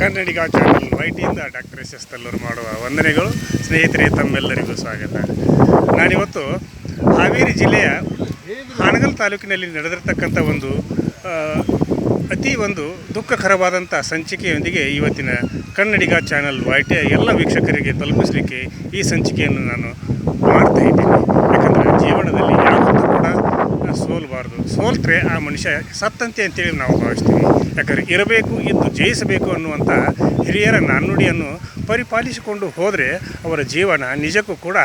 ಕನ್ನಡಿಗ channel ವೈಟಿಯಿಂದ doctor S S Tallur ಮಾಡುವ ವಂದನೆಗಳು. ಸ್ನೇಹಿತರೆ, ತಮ್ಮೆಲ್ಲರಿಗೂ ಸ್ವಾಗತ. ನಾನಿವತ್ತು ಹಾವೇರಿ ಜಿಲ್ಲೆಯ ಹಾನಗಲ್ ತಾಲೂಕಿನಲ್ಲಿ ನಡೆದಿರ್ತಕ್ಕಂಥ ಒಂದು ಅತಿ ಒಂದು ದುಃಖಕರವಾದಂಥ ಸಂಚಿಕೆಯೊಂದಿಗೆ ಇವತ್ತಿನ ಕನ್ನಡಿಗ ಚಾನಲ್ ವೈಟಿಯ ಎಲ್ಲ ವೀಕ್ಷಕರಿಗೆ ತಲುಪಿಸಲಿಕ್ಕೆ ಈ ಸಂಚಿಕೆಯನ್ನು ನಾನು ಮಾಡ್ತಾ ಇದ್ದೀನಿ. ಯಾಕಂದರೆ ಜೀವನದಲ್ಲಿ ಕೂಡ ಸೋಲಬಾರ್ದು. ಸೋಲ್ತ್ರೆ ಆ ಮನುಷ್ಯ ಸತ್ತಂತೆ ಅಂತೇಳಿ ನಾವು ಭಾವಿಸ್ತೀವಿ. ಯಾಕಂದರೆ ಇರಬೇಕು ಇದ್ದು ಜಯಿಸಬೇಕು ಅನ್ನುವಂಥ ಹಿರಿಯರ ನಾಣ್ಣುಡಿಯನ್ನು ಪರಿಪಾಲಿಸಿಕೊಂಡು ಹೋದರೆ ಅವರ ಜೀವನ ನಿಜಕ್ಕೂ ಕೂಡ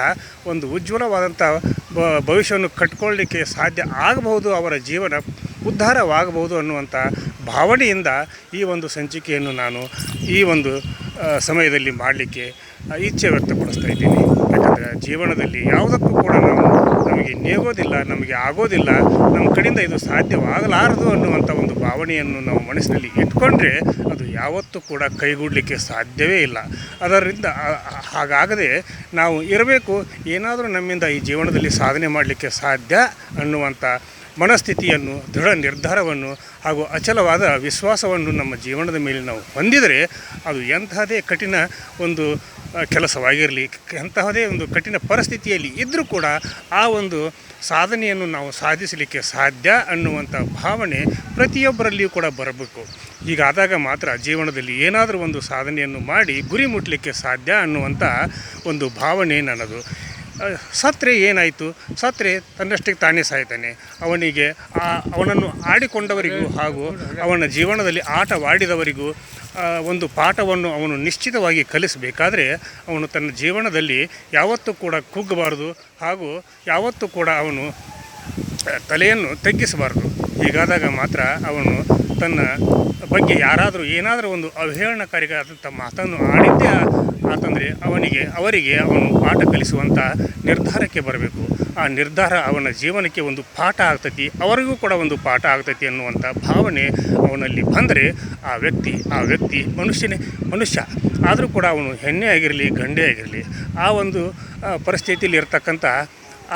ಒಂದು ಉಜ್ವಲವಾದಂಥ ಬ, ಭವಿಷ್ಯವನ್ನು ಕಟ್ಕೊಳ್ಳಲಿಕ್ಕೆ ಸಾಧ್ಯ ಆಗಬಹುದು, ಅವರ ಜೀವನ ಉದ್ಧಾರವಾಗಬಹುದು ಅನ್ನುವಂಥ ಭಾವನೆಯಿಂದ ಈ ಒಂದು ಸಂಚಿಕೆಯನ್ನು ನಾನು ಈ ಒಂದು ಸಮಯದಲ್ಲಿ ಮಾಡಲಿಕ್ಕೆ ಇಚ್ಛೆ ವ್ಯಕ್ತಪಡಿಸ್ತಾ ಇದ್ದೀನಿ. ಯಾಕಂದರೆ ಜೀವನದಲ್ಲಿ ಯಾವುದಕ್ಕೂ ಕೂಡ ನಾವು ನಮಗೆ ನೇಗೋದಿಲ್ಲ, ನಮಗೆ ಆಗೋದಿಲ್ಲ, ನಮ್ಮ ಕಡೆಯಿಂದ ಇದು ಸಾಧ್ಯವಾಗಲಾರದು ಅನ್ನುವಂಥ ಒಂದು ಭಾವನೆಯನ್ನು ನಾವು ಮನಸ್ಸಿನಲ್ಲಿ ಇಟ್ಕೊಂಡ್ರೆ ಅದು ಯಾವತ್ತೂ ಕೂಡ ಕೈಗೂಡಲಿಕ್ಕೆ ಸಾಧ್ಯವೇ ಇಲ್ಲ. ಅದರಿಂದ ಹಾಗಾಗದೆ ನಾವು ಇರಬೇಕು, ಏನಾದರೂ ನಮ್ಮಿಂದ ಈ ಜೀವನದಲ್ಲಿ ಸಾಧನೆ ಮಾಡಲಿಕ್ಕೆ ಸಾಧ್ಯ ಅನ್ನುವಂಥ ಮನಸ್ಥಿತಿಯನ್ನು, ದೃಢ ನಿರ್ಧಾರವನ್ನು ಹಾಗೂ ಅಚಲವಾದ ವಿಶ್ವಾಸವನ್ನು ನಮ್ಮ ಜೀವನದ ಮೇಲೆ ನಾವು ಹೊಂದಿದರೆ ಅದು ಎಂಥದೇ ಕಠಿಣ ಒಂದು ಕೆಲಸವಾಗಿರಲಿ ಅಂತಹದೇ ಒಂದು ಕಠಿಣ ಪರಿಸ್ಥಿತಿಯಲ್ಲಿ ಇದ್ದರೂ ಕೂಡ ಆ ಒಂದು ಸಾಧನೆಯನ್ನು ನಾವು ಸಾಧಿಸಲಿಕ್ಕೆ ಸಾಧ್ಯ ಅನ್ನುವಂಥ ಭಾವನೆ ಪ್ರತಿಯೊಬ್ಬರಲ್ಲಿಯೂ ಕೂಡ ಬರಬೇಕು. ಹೀಗಾದಾಗ ಮಾತ್ರ ಜೀವನದಲ್ಲಿ ಏನಾದರೂ ಒಂದು ಸಾಧನೆಯನ್ನು ಮಾಡಿ ಗುರಿ ಮುಟ್ಟಲಿಕ್ಕೆ ಸಾಧ್ಯ ಅನ್ನುವಂಥ ಒಂದು ಭಾವನೆ ನನ್ನದು. ಸತ್ರೆ ಏನಾಯಿತು? ಸತ್ರೆ ತನ್ನಷ್ಟಕ್ಕೆ ತಾನೇ ಸಾಯ್ತಾನೆ. ಅವನಿಗೆ ಆ, ಅವನನ್ನು ಆಡಿಕೊಂಡವರಿಗೂ ಹಾಗೂ ಅವನ ಜೀವನದಲ್ಲಿ ಆಟವಾಡಿದವರಿಗೂ ಒಂದು ಪಾಠವನ್ನು ಅವನು ನಿಶ್ಚಿತವಾಗಿ ಕಲಿಸಬೇಕಾದರೆ ಅವನು ತನ್ನ ಜೀವನದಲ್ಲಿ ಯಾವತ್ತೂ ಕೂಡ ಕುಗ್ಗಬಾರದು ಹಾಗೂ ಯಾವತ್ತೂ ಕೂಡ ಅವನು ತಲೆಯನ್ನು ತಗ್ಗಿಸಬಾರದು. ಹೀಗಾದಾಗ ಮಾತ್ರ ಅವನು ತನ್ನ ಬಗ್ಗೆ ಯಾರಾದರೂ ಏನಾದರೂ ಒಂದು ಅವಹೇಳನಕಾರಿಗಾದಂಥ ಮಾತನ್ನು ಆಡಿದ್ದೇ ಆತಂದರೆ ಅವನಿಗೆ, ಅವರಿಗೆ ಅವನು ಪಾಠ ಕಲಿಸುವಂಥ ನಿರ್ಧಾರಕ್ಕೆ ಬರಬೇಕು. ಆ ನಿರ್ಧಾರ ಅವನ ಜೀವನಕ್ಕೆ ಒಂದು ಪಾಠ ಆಗ್ತೈತಿ, ಅವರಿಗೂ ಕೂಡ ಒಂದು ಪಾಠ ಆಗ್ತೈತಿ ಅನ್ನುವಂಥ ಭಾವನೆ ಅವನಲ್ಲಿ ಬಂದರೆ ಆ ವ್ಯಕ್ತಿ ಆ ವ್ಯಕ್ತಿ ಮನುಷ್ಯನೇ, ಮನುಷ್ಯ. ಆದರೂ ಕೂಡ ಅವನು ಹೆಣ್ಣೆ ಆಗಿರಲಿ, ಗಂಡೇ ಆಗಿರಲಿ, ಆ ಒಂದು ಪರಿಸ್ಥಿತಿಯಲ್ಲಿ ಇರ್ತಕ್ಕಂಥ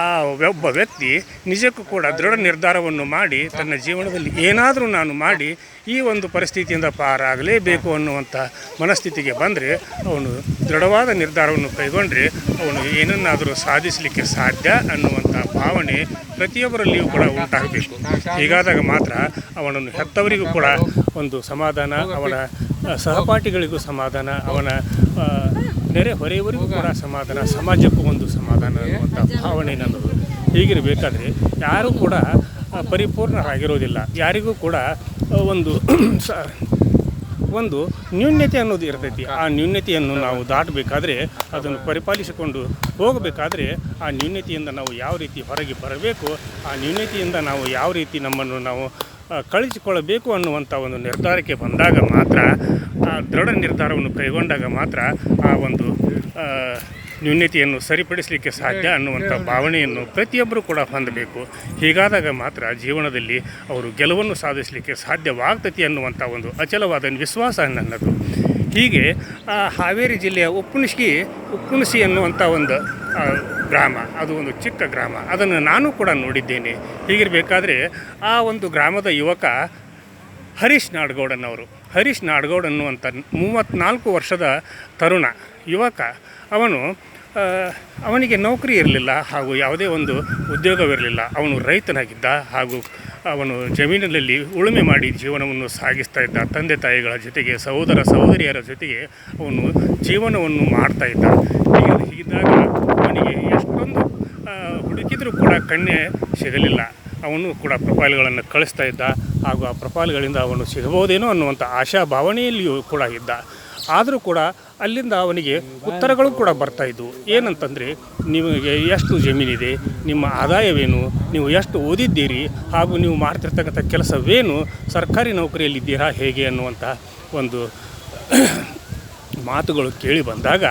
ಆ ಒಬ್ಬ ವ್ಯಕ್ತಿ ನಿಜಕ್ಕೂ ಕೂಡ ದೃಢ ನಿರ್ಧಾರವನ್ನು ಮಾಡಿ ತನ್ನ ಜೀವನದಲ್ಲಿ ಏನಾದರೂ ನಾನು ಮಾಡಿ ಈ ಒಂದು ಪರಿಸ್ಥಿತಿಯಿಂದ ಪಾರಾಗಲೇಬೇಕು ಅನ್ನುವಂಥ ಮನಸ್ಥಿತಿಗೆ ಬಂದರೆ ಅವನು ದೃಢವಾದ ನಿರ್ಧಾರವನ್ನು ಕೈಗೊಂಡ್ರೆ ಅವನು ಏನನ್ನಾದರೂ ಸಾಧಿಸಲಿಕ್ಕೆ ಸಾಧ್ಯ ಅನ್ನುವಂಥ ಭಾವನೆ ಪ್ರತಿಯೊಬ್ಬರಲ್ಲಿಯೂ ಕೂಡ ಉಂಟಾಗಬೇಕು. ಹೀಗಾದಾಗ ಮಾತ್ರ ಅವನನ್ನು ಹೆತ್ತವರಿಗೂ ಕೂಡ ಒಂದು ಸಮಾಧಾನ, ಅವನ ಸಹಪಾಠಿಗಳಿಗೂ ಸಮಾಧಾನ, ಅವನ ನೆರೆ ಹೊರೆಯವರಿಗೂ ಕೂಡ ಸಮಾಧಾನ, ಸಮಾಜಕ್ಕೂ ಒಂದು ಸಮಾಧಾನ ಅನ್ನುವಂಥ ಭಾವನೆ ನನ್ನದು. ಹೀಗಿರಬೇಕಾದ್ರೆ ಯಾರೂ ಕೂಡ ಪರಿಪೂರ್ಣರಾಗಿರೋದಿಲ್ಲ. ಯಾರಿಗೂ ಕೂಡ ಒಂದು ಸ, ಒಂದು ನ್ಯೂನ್ಯತೆ ಅನ್ನೋದು ಇರ್ತೈತಿ. ಆ ನ್ಯೂನ್ಯತೆಯನ್ನು ನಾವು ದಾಟಬೇಕಾದ್ರೆ ಅದನ್ನು ಪರಿಪಾಲಿಸಿಕೊಂಡು ಹೋಗಬೇಕಾದ್ರೆ ಆ ನ್ಯೂನ್ಯತೆಯಿಂದ ನಾವು ಯಾವ ರೀತಿ ಹೊರಗೆ ಬರಬೇಕು, ಆ ನ್ಯೂನ್ಯತೆಯಿಂದ ನಾವು ಯಾವ ರೀತಿ ನಮ್ಮನ್ನು ನಾವು ಕಳಿಸಿಕೊಳ್ಳಬೇಕು ಅನ್ನುವಂಥ ಒಂದು ನಿರ್ಧಾರಕ್ಕೆ ಬಂದಾಗ ಮಾತ್ರ ಆ ದೃಢ ನಿರ್ಧಾರವನ್ನು ಕೈಗೊಂಡಾಗ ಮಾತ್ರ ಆ ಒಂದು ನ್ಯೂನ್ಯತೆಯನ್ನು ಸರಿಪಡಿಸಲಿಕ್ಕೆ ಸಾಧ್ಯ ಅನ್ನುವಂಥ ಭಾವನೆಯನ್ನು ಪ್ರತಿಯೊಬ್ಬರೂ ಕೂಡ ಹೊಂದಬೇಕು. ಹೀಗಾದಾಗ ಮಾತ್ರ ಜೀವನದಲ್ಲಿ ಅವರು ಗೆಲುವನ್ನು ಸಾಧಿಸಲಿಕ್ಕೆ ಸಾಧ್ಯವಾಗ್ತತಿ ಅನ್ನುವಂಥ ಒಂದು ಅಚಲವಾದ ವಿಶ್ವಾಸ ನನ್ನದು. ಹೀಗೆ ಆ ಹಾವೇರಿ ಜಿಲ್ಲೆಯ ಉಪ್ಪುಣಿಸಿ ಉಪ್ಪುಣಿಸಿ ಅನ್ನುವಂಥ ಒಂದು ಗ್ರಾಮ ಅದು ಒಂದು ಚಿಕ್ಕ ಗ್ರಾಮ. ಅದನ್ನು ನಾನು ಕೂಡ ನೋಡಿದ್ದೇನೆ. ಹೀಗಿರಬೇಕಾದ್ರೆ ಆ ಒಂದು ಗ್ರಾಮದ ಯುವಕ ಹರೀಶ್ ನಾಡಗೌಡನವರು. ಹರೀಶ್ ನಾಡ್ಗೌಡ್ ಅನ್ನುವಂಥ ಮೂವತ್ತ್ನಾಲ್ಕು ವರ್ಷದ ತರುಣ ಯುವಕ. ಅವನು ಅವನಿಗೆ ನೌಕರಿ ಇರಲಿಲ್ಲ ಹಾಗೂ ಯಾವುದೇ ಒಂದು ಉದ್ಯೋಗವಿರಲಿಲ್ಲ. ಅವನು ರೈತನಾಗಿದ್ದ ಹಾಗೂ ಅವನು ಜಮೀನಿನಲ್ಲಿ ಉಳುಮೆ ಮಾಡಿ ಜೀವನವನ್ನು ಸಾಗಿಸ್ತಾ ಇದ್ದ. ತಂದೆ ತಾಯಿಗಳ ಜೊತೆಗೆ ಸಹೋದರ ಸಹೋದರಿಯರ ಜೊತೆಗೆ ಅವನು ಜೀವನವನ್ನು ಮಾಡ್ತಾ ಇದ್ದ. ಹೀಗೆ ಹೀಗಿದ್ದಾಗ ಅವನಿಗೆ ಎಷ್ಟೊಂದು ಹುಡುಕಿದರೂ ಕೂಡ ಕಣ್ಣೆ ಸಿಗಲಿಲ್ಲ. ಅವನು ಕೂಡ ಪ್ರೊಫೈಲ್ಗಳನ್ನು ಕಳಿಸ್ತಾ ಇದ್ದ. ಹಾಗೂ ಆ ಪ್ರಪಾಲ್ಗಳಿಂದ ಅವನು ಸಿಗಬಹುದೇನೋ ಅನ್ನುವಂಥ ಆಶಾ ಭಾವನೆಯಲ್ಲಿಯೂ ಕೂಡ ಇದ್ದ. ಆದರೂ ಕೂಡ ಅಲ್ಲಿಂದ ಅವನಿಗೆ ಉತ್ತರಗಳು ಕೂಡ ಬರ್ತಾ ಇದ್ದವು ಏನಂತಂದರೆ, ನಿಮಗೆ ಎಷ್ಟು ಜಮೀನಿದೆ, ನಿಮ್ಮ ಆದಾಯವೇನು, ನೀವು ಎಷ್ಟು ಓದಿದ್ದೀರಿ, ಹಾಗೂ ನೀವು ಮಾಡ್ತಿರ್ತಕ್ಕಂಥ ಕೆಲಸವೇನು, ಸರ್ಕಾರಿ ನೌಕರಿಯಲ್ಲಿದ್ದೀರಾ, ಹೇಗೆ ಅನ್ನುವಂಥ ಒಂದು ಮಾತುಗಳು ಕೇಳಿ ಬಂದಾಗ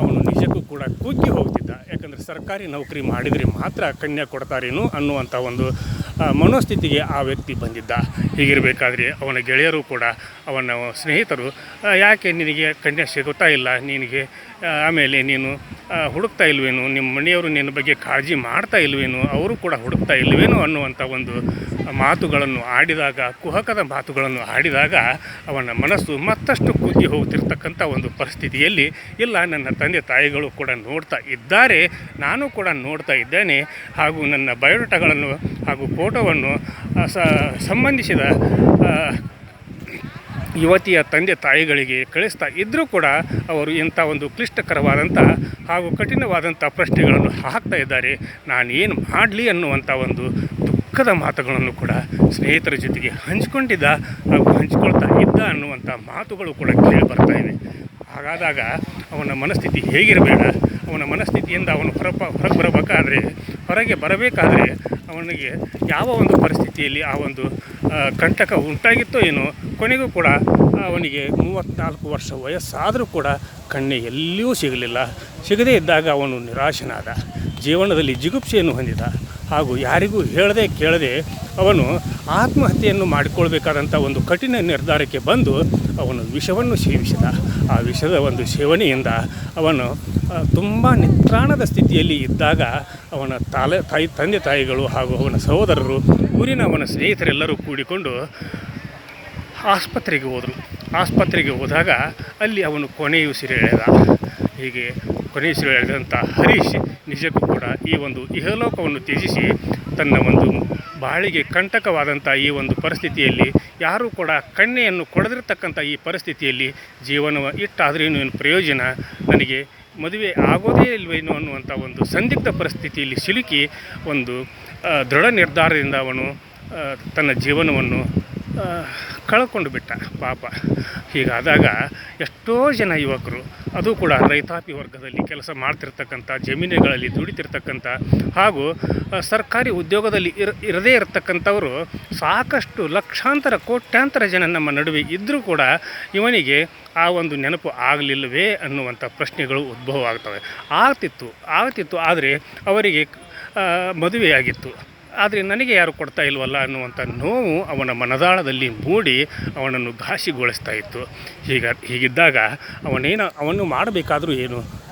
ಅವನು ನಿಜಕ್ಕೂ ಕೂಡ ಕುಗ್ಗಿ ಹೋಗ್ತಿದ್ದ. ಯಾಕಂದರೆ ಸರ್ಕಾರಿ ನೌಕರಿ ಮಾಡಿದರೆ ಮಾತ್ರ ಕನ್ಯಾ ಕೊಡ್ತಾರೇನು ಅನ್ನುವಂಥ ಒಂದು ಮನೋಸ್ಥಿತಿಗೆ ಆ ವ್ಯಕ್ತಿ ಬಂದಿದ್ದ. ಹೀಗಿರಬೇಕಾದ್ರೆ ಅವನ ಗೆಳೆಯರು ಕೂಡ ಅವನ ಸ್ನೇಹಿತರು ಯಾಕೆ ನಿನಗೆ ಕನ್ಯೆ ಸಿಗುತ್ತಾ ಇಲ್ಲ ನಿನಗೆ ಆಮೇಲೆ ನೀನು ಹುಡುಕ್ತಾ ಇಲ್ವೇನು? ನಿಮ್ಮ ಮನೆಯವರು ನಿನ್ನ ಬಗ್ಗೆ ಕಾಳಜಿ ಮಾಡ್ತಾ ಇಲ್ವೇನು? ಅವರು ಕೂಡ ಹುಡುಕ್ತಾ ಇಲ್ವೇನು ಅನ್ನುವಂಥ ಒಂದು ಮಾತುಗಳನ್ನು ಆಡಿದಾಗ, ಕುಹಕದ ಮಾತುಗಳನ್ನು ಆಡಿದಾಗ ಅವನ ಮನಸ್ಸು ಮತ್ತಷ್ಟು ಕುಗ್ಗಿ ಹೋಗ್ತಿರ್ತಕ್ಕಂಥ ಒಂದು ಪರಿಸ್ಥಿತಿಯಲ್ಲಿ ಇಲ್ಲ, ನನ್ನ ತಂದೆ ತಾಯಿಗಳು ಕೂಡ ನೋಡ್ತಾ ಇದ್ದಾರೆ. ನಾನು ಕೂಡ ನೋಡ್ತಾ ಇದ್ದೇನೆ. ಹಾಗೂ ನನ್ನ ಬಯೋಡಾಟಾಗಳನ್ನು ಹಾಗೂ ಫೋಟೋವನ್ನು ಸಂಬಂಧಿಸಿದ ಯುವತಿಯ ತಂದೆ ತಾಯಿಗಳಿಗೆ ಕಳಿಸ್ತಾ ಇದ್ದರೂ ಕೂಡ ಅವರು ಇಂಥ ಒಂದು ಕ್ಲಿಷ್ಟಕರವಾದಂಥ ಹಾಗೂ ಕಠಿಣವಾದಂಥ ಪ್ರಶ್ನೆಗಳನ್ನು ಹಾಕ್ತಾ ಇದ್ದಾರೆ. ನಾನೇನು ಮಾಡಲಿ ಅನ್ನುವಂಥ ಒಂದು ದುಃಖದ ಮಾತುಗಳನ್ನು ಕೂಡ ಸ್ನೇಹಿತರ ಜೊತೆಗೆ ಹಂಚಿಕೊಂಡಿದ್ದ ಹಾಗೂ ಹಂಚಿಕೊಳ್ತಾ ಇದ್ದ ಅನ್ನುವಂಥ ಮಾತುಗಳು ಕೂಡ ಕೇಳಿ ಬರ್ತಾ ಇವೆ. ಹಾಗಾದಾಗ ಅವನ ಮನಸ್ಥಿತಿ ಹೇಗಿರಬೇಡ? ಅವನ ಮನಸ್ಥಿತಿಯಿಂದ ಅವನು ಹೊರ ಹೊರಗೆ ಬರಬೇಕಾದ್ರೆ ಹೊರಗೆ ಬರಬೇಕಾದ್ರೆ ಅವನಿಗೆ ಯಾವ ಒಂದು ಪರಿಸ್ಥಿತಿಯಲ್ಲಿ ಆ ಒಂದು ಕಂಟಕ ಉಂಟಾಗಿತ್ತೋ ಏನೋ, ಕೊನೆಗೂ ಕೂಡ ಅವನಿಗೆ ಮೂವತ್ತ್ನಾಲ್ಕು ವರ್ಷ ವಯಸ್ಸಾದರೂ ಕೂಡ ಕಣ್ಣೆ ಎಲ್ಲಿಯೂ ಸಿಗಲಿಲ್ಲ. ಸಿಗದೇ ಇದ್ದಾಗ ಅವನು ನಿರಾಶನಾದ. ಜೀವನದಲ್ಲಿ ಜಿಗುಪ್ಸೆಯನ್ನು ಹೊಂದಿದ. ಹಾಗೂ ಯಾರಿಗೂ ಹೇಳದೆ ಕೇಳದೆ ಅವನು ಆತ್ಮಹತ್ಯೆಯನ್ನು ಮಾಡಿಕೊಳ್ಬೇಕಾದಂಥ ಒಂದು ಕಠಿಣ ನಿರ್ಧಾರಕ್ಕೆ ಬಂದು ಅವನು ವಿಷವನ್ನು ಸೇವಿಸಿದ. ಆ ವಿಷದ ಒಂದು ಸೇವನೆಯಿಂದ ಅವನು ತುಂಬ ನಿತ್ರಾಣದ ಸ್ಥಿತಿಯಲ್ಲಿ ಇದ್ದಾಗ ಅವನ ತಾಲೆ, ತಾಯಿ, ತಂದೆ ತಾಯಿಗಳು ಹಾಗೂ ಅವನ ಸಹೋದರರು, ಊರಿನ ಅವನ ಸ್ನೇಹಿತರೆಲ್ಲರೂ ಕೂಡಿಕೊಂಡು ಆಸ್ಪತ್ರೆಗೆ ಹೋದರು. ಆಸ್ಪತ್ರೆಗೆ ಹೋದಾಗ ಅಲ್ಲಿ ಅವನು ಕೊನೆಯುಸಿರೆಳೆದ ಹೀಗೆ ಕೊನೆಯುಸಿರು ಎಳೆದಂಥ ಹರೀಶ್ ನಿಜಕ್ಕೂ ಕೂಡ ಈ ಒಂದು ಇಹಲೋಕವನ್ನು ತ್ಯಜಿಸಿ ತನ್ನ ಒಂದು ಬಾಳಿಗೆ ಕಂಟಕವಾದಂಥ ಈ ಒಂದು ಪರಿಸ್ಥಿತಿಯಲ್ಲಿ ಯಾರೂ ಕೂಡ ಕಣ್ಣೆಯನ್ನು ಕೊಡದಿರ್ತಕ್ಕಂಥ ಈ ಪರಿಸ್ಥಿತಿಯಲ್ಲಿ ಜೀವನವ ಇಟ್ಟಾದ್ರೇನು ಏನು ಪ್ರಯೋಜನ? ನನಗೆ ಮದುವೆ ಆಗೋದೇ ಇಲ್ವೇನೋ ಅನ್ನುವಂಥ ಒಂದು ಸಂದಿಗ್ಧ ಪರಿಸ್ಥಿತಿಯಲ್ಲಿ ಸಿಲುಕಿ ಒಂದು ದೃಢ ನಿರ್ಧಾರದಿಂದ ಅವನು ತನ್ನ ಜೀವನವನ್ನು ಕಳ್ಕೊಂಡು ಬಿಟ್ಟ ಪಾಪ. ಹೀಗಾದಾಗ ಎಷ್ಟೋ ಜನ ಯುವಕರು, ಅದು ಕೂಡ ರೈತಾಪಿ ವರ್ಗದಲ್ಲಿ ಕೆಲಸ ಮಾಡ್ತಿರ್ತಕ್ಕಂಥ, ಜಮೀನುಗಳಲ್ಲಿ ದುಡಿತಿರ್ತಕ್ಕಂಥ ಹಾಗೂ ಸರ್ಕಾರಿ ಉದ್ಯೋಗದಲ್ಲಿ ಇರ, ಇರದೇ ಇರತಕ್ಕಂಥವರು ಸಾಕಷ್ಟು ಲಕ್ಷಾಂತರ, ಕೋಟ್ಯಾಂತರ ಜನ ನಮ್ಮ ನಡುವೆ ಇದ್ದರೂ ಕೂಡ ಇವನಿಗೆ ಆ ಒಂದು ನೆನಪು ಆಗಲಿಲ್ಲವೇ ಅನ್ನುವಂಥ ಪ್ರಶ್ನೆಗಳು ಉದ್ಭವ ಆಗ್ತವೆ ಆಗ್ತಿತ್ತು ಆಗ್ತಿತ್ತು, ಆದರೆ ಅವರಿಗೆ ಮದುವೆಯಾಗಿತ್ತು. ಆದರೆ ನನಗೆ ಯಾರು ಕೊಡ್ತಾ ಇಲ್ವಲ್ಲ ಅನ್ನುವಂಥ ನೋವು ಅವನ ಮನದಾಳದಲ್ಲಿ ಮೂಡಿ ಅವನನ್ನು ಘಾಸಿಗೊಳಿಸ್ತಾ ಇತ್ತು. ಹೀಗ ಹೀಗಿದ್ದಾಗ ಅವನೇನು, ಅವನು ಮಾಡಬೇಕಾದರೂ ಏನು?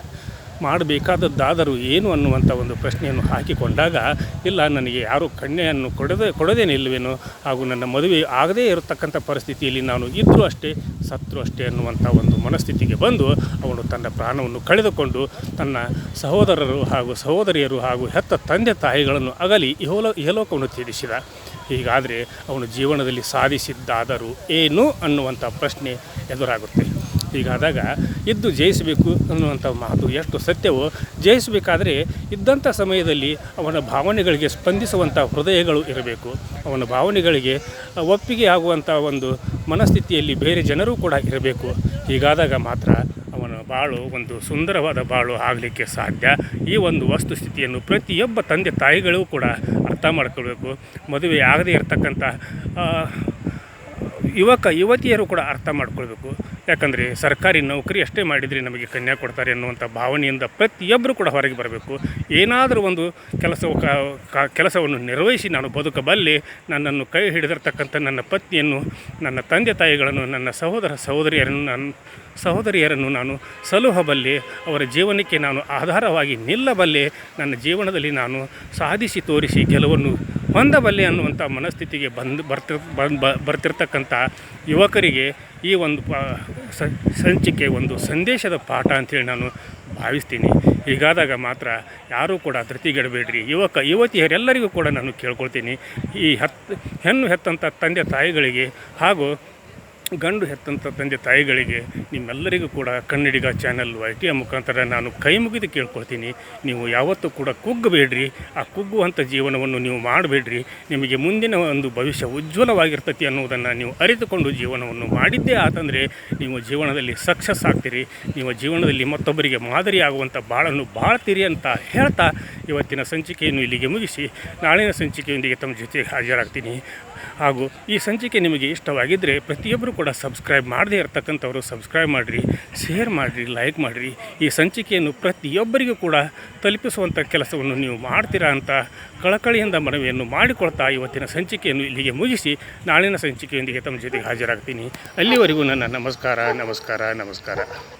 ಮಾಡಬೇಕಾದದ್ದಾದರೂ ಏನು ಅನ್ನುವಂಥ ಒಂದು ಪ್ರಶ್ನೆಯನ್ನು ಹಾಕಿಕೊಂಡಾಗ, ಇಲ್ಲ, ನನಗೆ ಯಾರು ಕಣ್ಣೆಯನ್ನು ಕೊಡದೆ, ಕೊಡದೇ ನಿಲ್ಲುವೇನೋ, ಹಾಗೂ ನನ್ನ ಮದುವೆ ಆಗದೇ ಇರತಕ್ಕಂಥ ಪರಿಸ್ಥಿತಿಯಲ್ಲಿ ನಾನು ಇದ್ದರೂ ಅಷ್ಟೇ ಸತ್ರು ಅಷ್ಟೇ ಅನ್ನುವಂಥ ಒಂದು ಮನಸ್ಥಿತಿಗೆ ಬಂದು, ಅವನು ತನ್ನ ಪ್ರಾಣವನ್ನು ಕಳೆದುಕೊಂಡು ತನ್ನ ಸಹೋದರರು ಹಾಗೂ ಸಹೋದರಿಯರು ಹಾಗೂ ಹೆತ್ತ ತಂದೆ ತಾಯಿಗಳನ್ನು ಅಗಲಿ ಇಹೋಲ, ಇಹಲೋಕವನ್ನು ತೀರಿಸಿದ. ಹೀಗಾದರೆ ಅವನು ಜೀವನದಲ್ಲಿ ಸಾಧಿಸಿದ್ದಾದರೂ ಏನು ಅನ್ನುವಂಥ ಪ್ರಶ್ನೆ ಎದುರಾಗುತ್ತೆ. ಹೀಗಾದಾಗ ಇದ್ದು ಜಯಿಸಬೇಕು ಅನ್ನುವಂಥ ಮಾತು, ಎಷ್ಟು ಸತ್ಯವೋ, ಜಯಿಸಬೇಕಾದ್ರೆ ಇದ್ದಂಥ ಸಮಯದಲ್ಲಿ ಅವನ ಭಾವನೆಗಳಿಗೆ ಸ್ಪಂದಿಸುವಂಥ ಹೃದಯಗಳು ಇರಬೇಕು. ಅವನ ಭಾವನೆಗಳಿಗೆ ಒಪ್ಪಿಗೆ ಆಗುವಂಥ ಒಂದು ಮನಸ್ಥಿತಿಯಲ್ಲಿ ಬೇರೆ ಜನರೂ ಕೂಡ ಇರಬೇಕು. ಹೀಗಾದಾಗ ಮಾತ್ರ ಅವನ ಬಾಳು ಒಂದು ಸುಂದರವಾದ ಬಾಳು ಆಗಲಿಕ್ಕೆ ಸಾಧ್ಯ. ಈ ಒಂದು ವಸ್ತುಸ್ಥಿತಿಯನ್ನು ಪ್ರತಿಯೊಬ್ಬ ತಂದೆ ತಾಯಿಗಳು ಕೂಡ ಅರ್ಥ ಮಾಡ್ಕೊಳ್ಬೇಕು. ಮದುವೆ ಆಗದೇ ಇರತಕ್ಕಂಥ ಯುವಕ, ಯುವತಿಯರು ಕೂಡ ಅರ್ಥ ಮಾಡ್ಕೊಳ್ಬೇಕು. ಯಾಕಂದರೆ ಸರ್ಕಾರಿ ನೌಕರಿ ಅಷ್ಟೇ ಮಾಡಿದರೆ ನಮಗೆ ಕನ್ಯಾ ಕೊಡ್ತಾರೆ ಅನ್ನುವಂಥ ಭಾವನೆಯಿಂದ ಪ್ರತಿಯೊಬ್ಬರು ಕೂಡ ಹೊರಗೆ ಬರಬೇಕು. ಏನಾದರೂ ಒಂದು ಕೆಲಸ ಕೆಲಸವನ್ನು ನಿರ್ವಹಿಸಿ ನಾನು ಬದುಕಬಲ್ಲೆ ನನ್ನನ್ನು ಕೈ ಹಿಡಿದಿರ್ತಕ್ಕಂಥ ನನ್ನ ಪತ್ನಿಯನ್ನು, ನನ್ನ ತಂದೆ ತಾಯಿಗಳನ್ನು, ನನ್ನ ಸಹೋದರ ಸಹೋದರಿಯರನ್ನು ನನ್ನ ಸಹೋದರಿಯರನ್ನು ನಾನು ಸಲುಹಬಲ್ಲೆ ಅವರ ಜೀವನಕ್ಕೆ ನಾನು ಆಧಾರವಾಗಿ ನಿಲ್ಲಬಲ್ಲೆ, ನನ್ನ ಜೀವನದಲ್ಲಿ ನಾನು ಸಾಧಿಸಿ ತೋರಿಸಿ ಗೆಲುವನ್ನು ಹೊಂದಬಲ್ಲೆ ಅನ್ನುವಂಥ ಮನಸ್ಥಿತಿಗೆ ಬಂದು ಬರ್ತಿರ್ ಬರ್ತಿರ್ತಕ್ಕಂಥ ಯುವಕರಿಗೆ ಈ ಒಂದು ಪ ಸಂಚಿಕೆ, ಒಂದು ಸಂದೇಶದ ಪಾಠ ಅಂಥೇಳಿ ನಾನು ಭಾವಿಸ್ತೀನಿ. ಹೀಗಾದಾಗ ಮಾತ್ರ ಯಾರೂ ಕೂಡ ಧೃತಿಗೆಡಬೇಡ್ರಿ ಯುವಕ, ಯುವತಿಯರೆಲ್ಲರಿಗೂ ಕೂಡ ನಾನು ಕೇಳ್ಕೊಳ್ತೀನಿ. ಈ ಹತ್ತು ಹೆಣ್ಣು ಹೆತ್ತಂಥ ತಂದೆ ತಾಯಿಗಳಿಗೆ ಹಾಗೂ ಗಂಡು ಹೆತ್ತಂಥ ತಂದೆ ತಾಯಿಗಳಿಗೆ ನಿಮ್ಮೆಲ್ಲರಿಗೂ ಕೂಡ ಕನ್ನಡಿಗ ಚಾನೆಲ್ ವೈ ಟಿಯ ಮುಖಾಂತರ ನಾನು ಕೈ ಮುಗಿದು ಕೇಳ್ಕೊಳ್ತೀನಿ. ನೀವು ಯಾವತ್ತೂ ಕೂಡ ಕುಗ್ಗಬೇಡ್ರಿ. ಆ ಕುಗ್ಗುವಂಥ ಜೀವನವನ್ನು ನೀವು ಮಾಡಬೇಡ್ರಿ. ನಿಮಗೆ ಮುಂದಿನ ಒಂದು ಭವಿಷ್ಯ ಉಜ್ವಲವಾಗಿರ್ತತಿ ಅನ್ನೋದನ್ನು ನೀವು ಅರಿತುಕೊಂಡು ಜೀವನವನ್ನು ಮಾಡಿದ್ದೇ ಆತಂದರೆ ನೀವು ಜೀವನದಲ್ಲಿ ಸಕ್ಸಸ್ ಆಗ್ತೀರಿ. ನೀವು ಜೀವನದಲ್ಲಿ ಮತ್ತೊಬ್ಬರಿಗೆ ಮಾದರಿಯಾಗುವಂಥ ಬಾಳನ್ನು ಬಾಳ್ತೀರಿ ಅಂತ ಹೇಳ್ತಾ ಇವತ್ತಿನ ಸಂಚಿಕೆಯನ್ನು ಇಲ್ಲಿಗೆ ಮುಗಿಸಿ. ನಾಳಿನ ಸಂಚಿಕೆಯೊಂದಿಗೆ ತಮ್ಮ ಜೊತೆಗೆ ಹಾಜರಾಗ್ತೀನಿ. ಹಾಗೂ ಈ ಸಂಚಿಕೆ ನಿಮಗೆ ಇಷ್ಟವಾಗಿದ್ದರೆ ಪ್ರತಿಯೊಬ್ಬರು ಕೂಡ ಸಬ್ಸ್ಕ್ರೈಬ್ ಮಾಡದೇ ಇರತಕ್ಕಂಥವರು ಸಬ್ಸ್ಕ್ರೈಬ್ ಮಾಡಿರಿ, ಶೇರ್ ಮಾಡಿರಿ, ಲೈಕ್ ಮಾಡಿರಿ. ಈ ಸಂಚಿಕೆಯನ್ನು ಪ್ರತಿಯೊಬ್ಬರಿಗೂ ಕೂಡ ತಲುಪಿಸುವಂಥ ಕೆಲಸವನ್ನು ನೀವು ಮಾಡ್ತೀರಾ ಅಂತ ಕಳಕಳಿಯಿಂದ ಮನವಿಯನ್ನು ಮಾಡಿಕೊಳ್ತಾ ಇವತ್ತಿನ ಸಂಚಿಕೆಯನ್ನು ಇಲ್ಲಿಗೆ ಮುಗಿಸಿ ನಾಳಿನ ಸಂಚಿಕೆಯೊಂದಿಗೆ ತಮ್ಮ ಜೊತೆಗೆ ಹಾಜರಾಗ್ತೀನಿ. ಅಲ್ಲಿವರೆಗೂ ನನ್ನ ನಮಸ್ಕಾರ ನಮಸ್ಕಾರ ನಮಸ್ಕಾರ.